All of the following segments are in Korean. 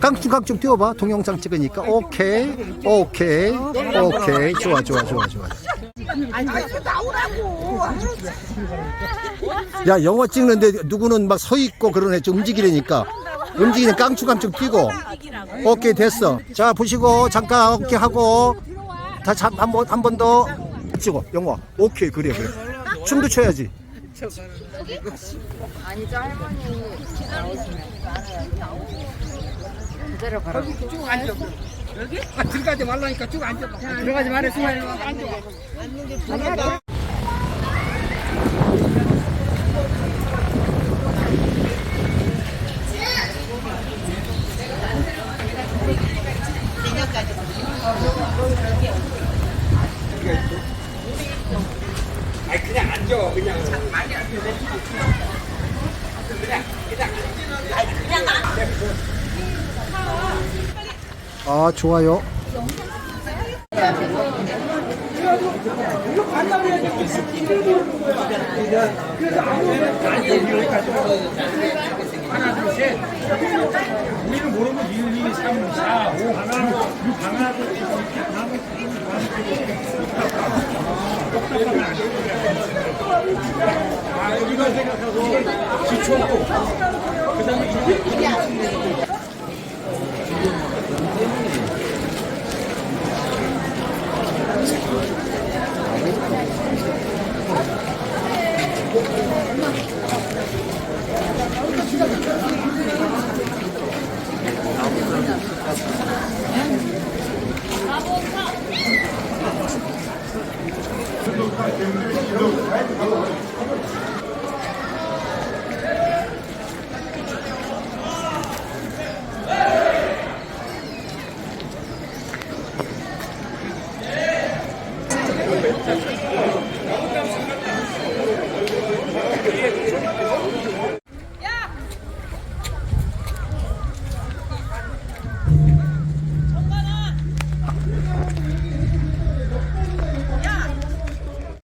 깡충깡충 뛰어봐. 동영상 찍으니까. 오케이. 오케이. 오케이. 좋아, 좋아, 좋아, 좋아. 야, 영화 찍는데 누구는 막 서 있고 그러네. 좀 움직이려니까. 움직이는 깡충깡충 뛰고. 오케이, 됐어. 자, 보시고, 잠깐, 오케이 하고. 다시 한 번, 한 번 더. 찍어, 영화. 오케이, 그래, 그래. 춤도 춰야지. 아니죠 할머니 그대로 가라 쭉 앉아. 여기? 아, 들어가지 말라니까 쭉 앉아봐. 들어가지 말아, 수만이 앉아봐. 아니 그냥 앉아 그냥 아, 좋아요. 하나 둘셋 우리는 모르면 1, 2, 3, 4, 5 하나 6 하나 둘 아, 여기가 생각하고 기초고 그 다음에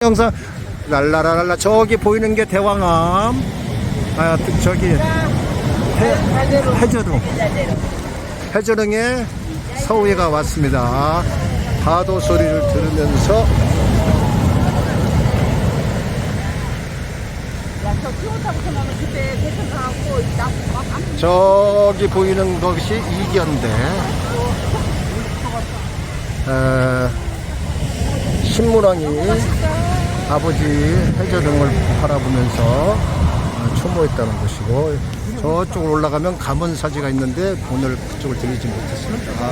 영상 랄라라랄라. 저기 보이는 게 대왕암. 아 저기 해, 해저릉 해저릉에 서우회가 왔습니다. 파도 소리를 들으면서. 저기 보이는 것이 이견대 에, 신무랑이 아버지 해저등을 바라보면서 어, 추모했다는 것이고 저쪽으로 올라가면 감원사지가 있는데 오늘 그쪽을 들리지 못했습니다.